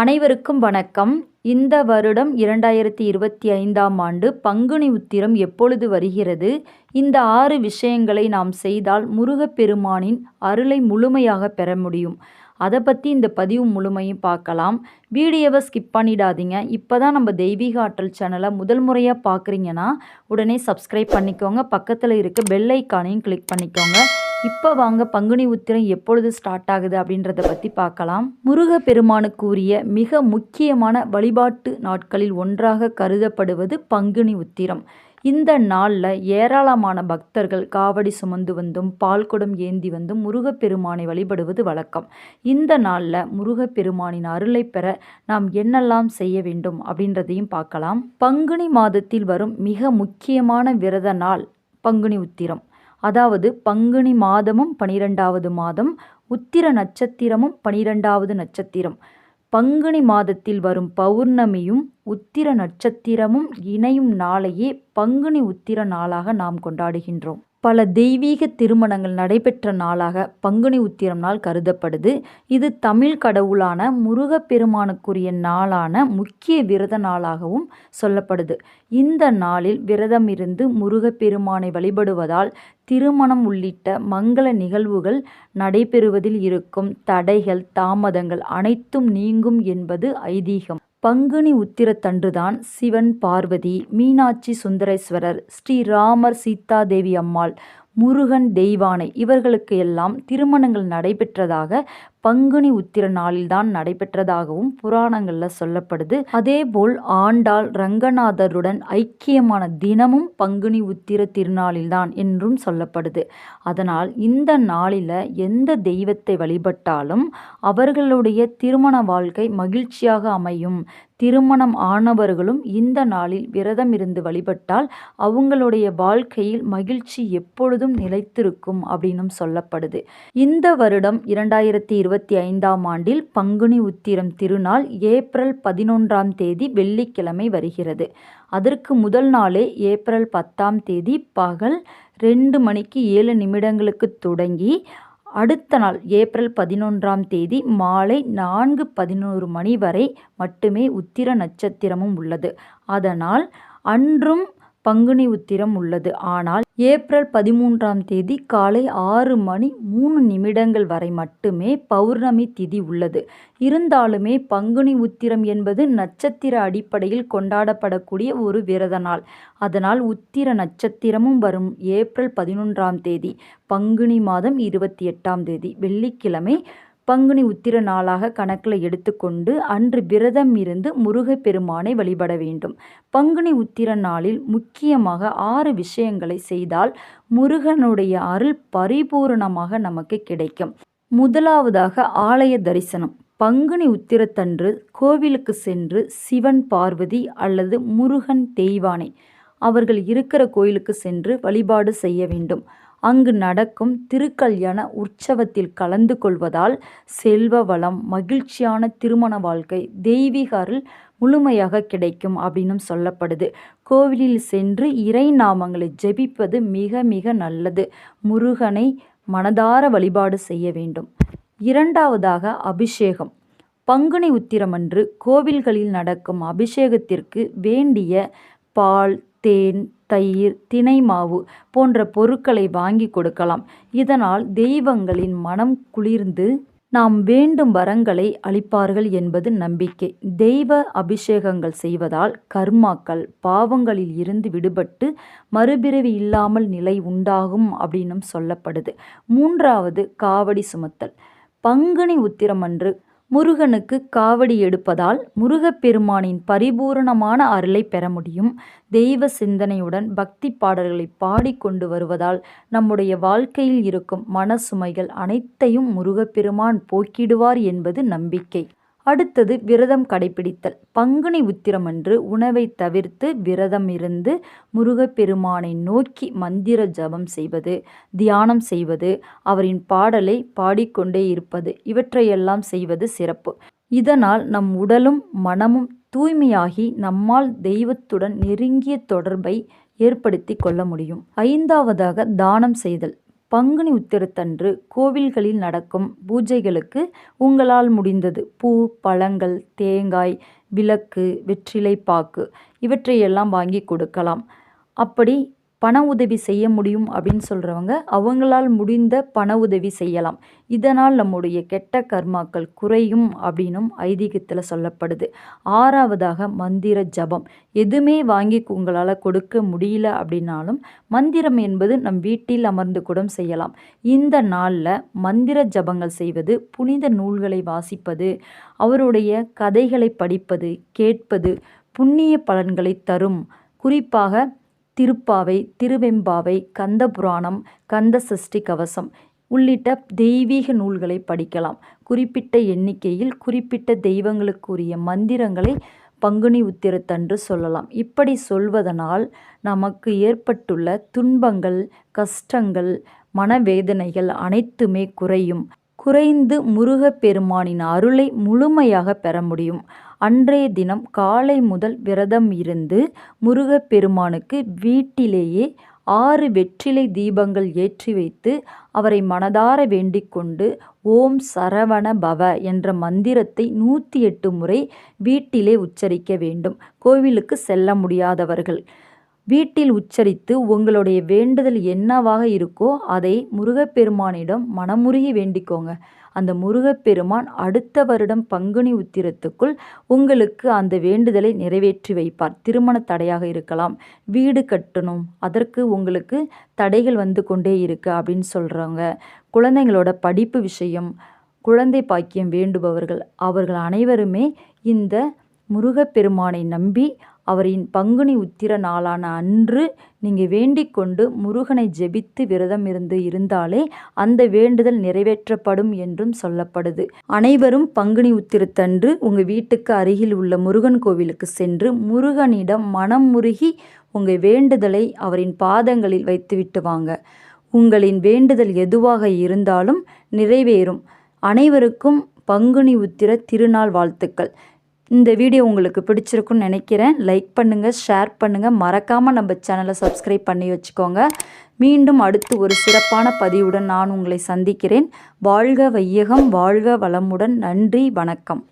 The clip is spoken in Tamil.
அனைவருக்கும் வணக்கம். இந்த வருடம் இரண்டாயிரத்தி இருபத்தி ஐந்தாம் ஆண்டு பங்குனி உத்திரம் எப்பொழுது வருகிறது? இந்த ஆறு விஷயங்களை நாம் செய்தால் முருகப்பெருமானின் அருளை முழுமையாக பெற முடியும். அதை பற்றி இந்த பதிவு முழுமையும் பார்க்கலாம். வீடியோவை ஸ்கிப் பண்ணிடாதீங்க. இப்போ தான் நம்ம தெய்வீக ஆற்றல் சேனலை முதல் முறையாக பார்க்குறீங்கன்னா உடனே சப்ஸ்கிரைப் பண்ணிக்கோங்க. பக்கத்தில் இருக்க பெல் ஐக்கானையும் கிளிக் பண்ணிக்கோங்க. இப்போ வாங்க பங்குனி உத்திரம் எப்பொழுது ஸ்டார்ட் ஆகுது அப்படின்றத பற்றி பார்க்கலாம். முருகப்பெருமானுக்குரிய மிக முக்கியமான வழிபாட்டு நாட்களில் ஒன்றாக கருதப்படுவது பங்குனி உத்திரம். இந்த நாளில் ஏராளமான பக்தர்கள் காவடி சுமந்து வந்தும் பால்குடம் ஏந்தி வந்தும் முருகப்பெருமானை வழிபடுவது வழக்கம். இந்த நாளில் முருகப்பெருமானின் அருளை பெற நாம் என்னெல்லாம் செய்ய வேண்டும் அப்படின்றதையும் பார்க்கலாம். பங்குனி மாதத்தில் வரும் மிக முக்கியமான விரத நாள் பங்குனி உத்திரம். அதாவது பங்குனி மாதமும் பனிரெண்டாவது மாதம் உத்திர நட்சத்திரமும் பனிரெண்டாவது நட்சத்திரம். பங்குனி மாதத்தில் வரும் பௌர்ணமியும் உத்திர நட்சத்திரமும் இணையும் நாளையே பங்குனி உத்திர நாளாக நாம் கொண்டாடுகின்றோம். பல தெய்வீக திருமணங்கள் நடைபெற்ற நாளாக பங்குனி உத்திரம் நாள் கருதப்படுது. இது தமிழ் கடவுளான முருகப்பெருமானுக்குரிய நாளான முக்கிய விரத நாளாகவும் சொல்லப்படுது. இந்த நாளில் விரதம் இருந்து முருகப்பெருமானை வழிபடுவதால் திருமணம் உள்ளிட்ட மங்கள நிகழ்வுகள் நடைபெறுவதில் இருக்கும் தடைகள் தாமதங்கள் அனைத்தும் நீங்கும் என்பது ஐதீகம். பங்குனி உத்திரத்தன்றுதான் சிவன் பார்வதி மீனாட்சி சுந்தரேஸ்வரர் ஸ்ரீராமர் சீதாதேவி அம்மாள். முருகன் தெய்வானை. இவர்களுக்கு எல்லாம் திருமணங்கள் நடைபெற்றதாக பங்குனி உத்திர நாளில்தான் நடைபெற்றதாகவும் புராணங்களில் சொல்லப்படுது. அதேபோல் ஆண்டாள் ரங்கநாதருடன் ஐக்கியமான தினமும் பங்குனி உத்திர திருநாளில்தான் என்றும் சொல்லப்படுது. அதனால் இந்த நாளில் எந்த தெய்வத்தை வழிபட்டாலும் அவர்களுடைய திருமண வாழ்க்கை மகிழ்ச்சியாக அமையும். திருமணம் ஆனவர்களும் இந்த நாளில் விரதம் இருந்து வழிபட்டால் அவங்களுடைய வாழ்க்கையில் மகிழ்ச்சி எப்பொழுதும் நிலைத்திருக்கும் அப்படின்னும் சொல்லப்படுது. இந்த வருடம் இரண்டாயிரத்தி இருபத்தி ஐந்தாம் ஆண்டில் பங்குனி உத்திரம் திருநாள் ஏப்ரல் பதினொன்றாம் தேதி வெள்ளிக்கிழமை வருகிறது. அதற்கு முதல் நாளே ஏப்ரல் பத்தாம் தேதி பகல் ரெண்டு மணிக்கு ஏழு நிமிடங்களுக்கு தொடங்கி அடுத்த நாள் ஏப்ரல் பதினொன்றாம் தேதி மாலை நான்கு பதினோரு மணி வரை மட்டுமே உத்திர நட்சத்திரமும் உள்ளது. அதனால் அன்றும் பங்குனி உத்திரம் உள்ளது. ஆனால் ஏப்ரல் பதிமூன்றாம் தேதி காலை ஆறு மணி மூணு நிமிடங்கள் வரை மட்டுமே பௌர்ணமி திதி உள்ளது. இருந்தாலுமே பங்குனி உத்திரம் என்பது நட்சத்திர அடிப்படையில் கொண்டாடப்படக்கூடிய ஒரு விரத நாள். அதனால் உத்திர நட்சத்திரமும் வரும் ஏப்ரல் பதினொன்றாம் தேதி பங்குனி மாதம் இருபத்தி எட்டாம் தேதி வெள்ளிக்கிழமை பங்குனி உத்திர நாளாக கணக்கில் எடுத்துக்கொண்டு அன்று விரதம் இருந்து முருகப்பெருமானை வழிபட வேண்டும். பங்குனி உத்திர நாளில் முக்கியமாக ஆறு விஷயங்களை செய்தால் முருகனுடைய அருள் பரிபூரணமாக நமக்கு கிடைக்கும். முதலாவதாக ஆலய தரிசனம். பங்குனி உத்திரத்தன்று கோவிலுக்கு சென்று சிவன் பார்வதி அல்லது முருகன் தெய்வானை. அவர்கள் இருக்கிற கோயிலுக்கு சென்று வழிபாடு செய்ய வேண்டும். அங்கு நடக்கும் திருக்கல்யாண உற்சவத்தில் கலந்து கொள்வதால் செல்வ வளம் மகிழ்ச்சியான திருமண வாழ்க்கை தெய்வீக அருள் முழுமையாக கிடைக்கும் அப்படின்னும் சொல்லப்படுது. கோவிலில் சென்று இறை நாமங்களை ஜெபிப்பது மிக மிக நல்லது. முருகனை மனதார வழிபாடு செய்ய வேண்டும். இரண்டாவதாக அபிஷேகம். பங்குனி உத்திரமன்று கோவில்களில் நடக்கும் அபிஷேகத்திற்கு வேண்டிய பால் தேன் தயிர் தினை மாவு போன்ற பொருட்களை வாங்கி கொடுக்கலாம். இதனால் தெய்வங்களின் மனம் குளிர்ந்து நாம் வேண்டும் வரங்களை அளிப்பார்கள் என்பது நம்பிக்கை. தெய்வ அபிஷேகங்கள் செய்வதால் கர்மாக்கள் பாவங்களில் இருந்து விடுபட்டு மறுபிறவி இல்லாமல் நிலை உண்டாகும் அப்படின்னும் சொல்லப்படுது. மூன்றாவது காவடி சுமத்தல். பங்குனி உத்திரம் அன்று முருகனுக்கு காவடி எடுப்பதால் முருகப்பெருமானின் பரிபூரணமான அருளை பெற முடியும். தெய்வ சிந்தனையுடன் பக்தி பாடல்களை பாடிக்கொண்டு வருவதால் நம்முடைய வாழ்க்கையில் இருக்கும் மனசுமைகள் அனைத்தையும் முருகப்பெருமான் போக்கிடுவார் என்பது நம்பிக்கை. அடுத்தது விரதம் கடைபிடித்தல் பங்குனி உத்திரமன்று உணவை தவிர்த்து விரதம் இருந்து முருகப்பெருமானை நோக்கி மந்திர ஜபம் செய்வது தியானம் செய்வது அவரின் பாடலை பாடிக்கொண்டே இருப்பது இவற்றையெல்லாம் செய்வது சிறப்பு. இதனால் நம் உடலும் மனமும் தூய்மையாகி நம்மால் தெய்வத்துடன் நெருங்கிய தொடர்பை ஏற்படுத்தி கொள்ள முடியும். ஐந்தாவதாக தானம் செய்தல். பங்குனி உத்திரத்தன்று கோவில்களில் நடக்கும் பூஜைகளுக்கு உங்களால் முடிந்தது. பூ பழங்கள் தேங்காய் விளக்கு வெற்றிலை பாக்கு இவற்றையெல்லாம் வாங்கி கொடுக்கலாம். அப்படி பண உதவி செய்ய முடியும் அப்படின்னு சொல்கிறவங்க அவங்களால் முடிந்த பண உதவி செய்யலாம். இதனால் நம்முடைய கெட்ட கர்மாக்கள் குறையும் அப்படின்னும் ஐதீகத்தில் சொல்லப்படுது. ஆறாவதாக மந்திர ஜபம். எதுவுமே வாங்கி உங்களால் கொடுக்க முடியல அப்படின்னாலும் மந்திரம் என்பது நம் வீட்டில் அமர்ந்து கூட செய்யலாம். இந்த நாளில் மந்திர ஜபங்கள் செய்வது புனித நூல்களை வாசிப்பது அவருடைய கதைகளை படிப்பது கேட்பது புண்ணிய பலன்களை தரும். குறிப்பாக திருப்பாவை திருவெம்பாவை கந்தபுராணம் கந்த சஷ்டி கவசம் உள்ளிட்ட தெய்வீக நூல்களை படிக்கலாம். குறிப்பிட்ட எண்ணிக்கையில் குறிப்பிட்ட தெய்வங்களுக்குரிய மந்திரங்களை பங்குனி உத்திரத்தன்று சொல்லலாம். இப்படி சொல்வதனால் நமக்கு ஏற்பட்டுள்ள துன்பங்கள் கஷ்டங்கள் மனவேதனைகள் அனைத்துமே குறையும். குறைந்து முருகப்பெருமானின் அருளை முழுமையாக பெற முடியும். அன்றைய தினம் காலை முதல் விரதம் இருந்து முருகப்பெருமானுக்கு வீட்டிலேயே ஆறு வெற்றிலை தீபங்கள் ஏற்றி வைத்து அவரை மனதார வேண்டிக்கொண்டு ஓம் சரவண பவ என்ற மந்திரத்தை நூற்றி எட்டு முறை வீட்டிலே உச்சரிக்க வேண்டும். கோவிலுக்கு செல்ல முடியாதவர்கள். வீட்டில் உச்சரித்து உங்களுடைய வேண்டுதல் என்னவாக இருக்கோ அதை முருகப்பெருமானிடம் மனமுருகி வேண்டிக்கோங்க. அந்த முருகப்பெருமான் அடுத்த வருடம் பங்குனி உத்திரத்துக்குள் உங்களுக்கு அந்த வேண்டுதலை நிறைவேற்றி வைப்பார். திருமண தடையாக இருக்கலாம். வீடு கட்டணும். அதற்கு உங்களுக்கு தடைகள் வந்து கொண்டே இருக்கு அப்படின்னு சொல்கிறாங்க குழந்தைங்களோட படிப்பு விஷயம் குழந்தை பாக்கியம் வேண்டுபவர்கள் அவர்கள் அனைவருமே இந்த முருகப்பெருமானை நம்பி அவரின் பங்குனி உத்திர நாளான அன்று நீங்கள் வேண்டிக் கொண்டு முருகனை ஜெபித்து விரதம் இருந்து இருந்தாலே அந்த வேண்டுதல் நிறைவேற்றப்படும் என்றும் சொல்லப்படுது. அனைவரும் பங்குனி உத்திரத்தன்று உங்கள் வீட்டுக்கு அருகில் உள்ள முருகன் கோவிலுக்கு சென்று முருகனிடம் மனம் முருகி உங்கள் வேண்டுதலை அவரின் பாதங்களில் வைத்துவிட்டு வாங்க. உங்களின் வேண்டுதல் எதுவாக இருந்தாலும் நிறைவேறும். அனைவருக்கும் பங்குனி உத்திர திருநாள் வாழ்த்துக்கள். இந்த வீடியோ உங்களுக்கு பிடிச்சிருக்குன்னு நினைக்கிறேன். லைக் பண்ணுங்கள் ஷேர் பண்ணுங்கள் மறக்காமல் நம்ம சேனலை சப்ஸ்கிரைப் பண்ணி வச்சுக்கோங்க. மீண்டும் அடுத்து ஒரு சிறப்பான பதிவுடன் நான் உங்களை சந்திக்கிறேன். வாழ்க வையகம் வாழ்க வளமுடன். நன்றி வணக்கம்.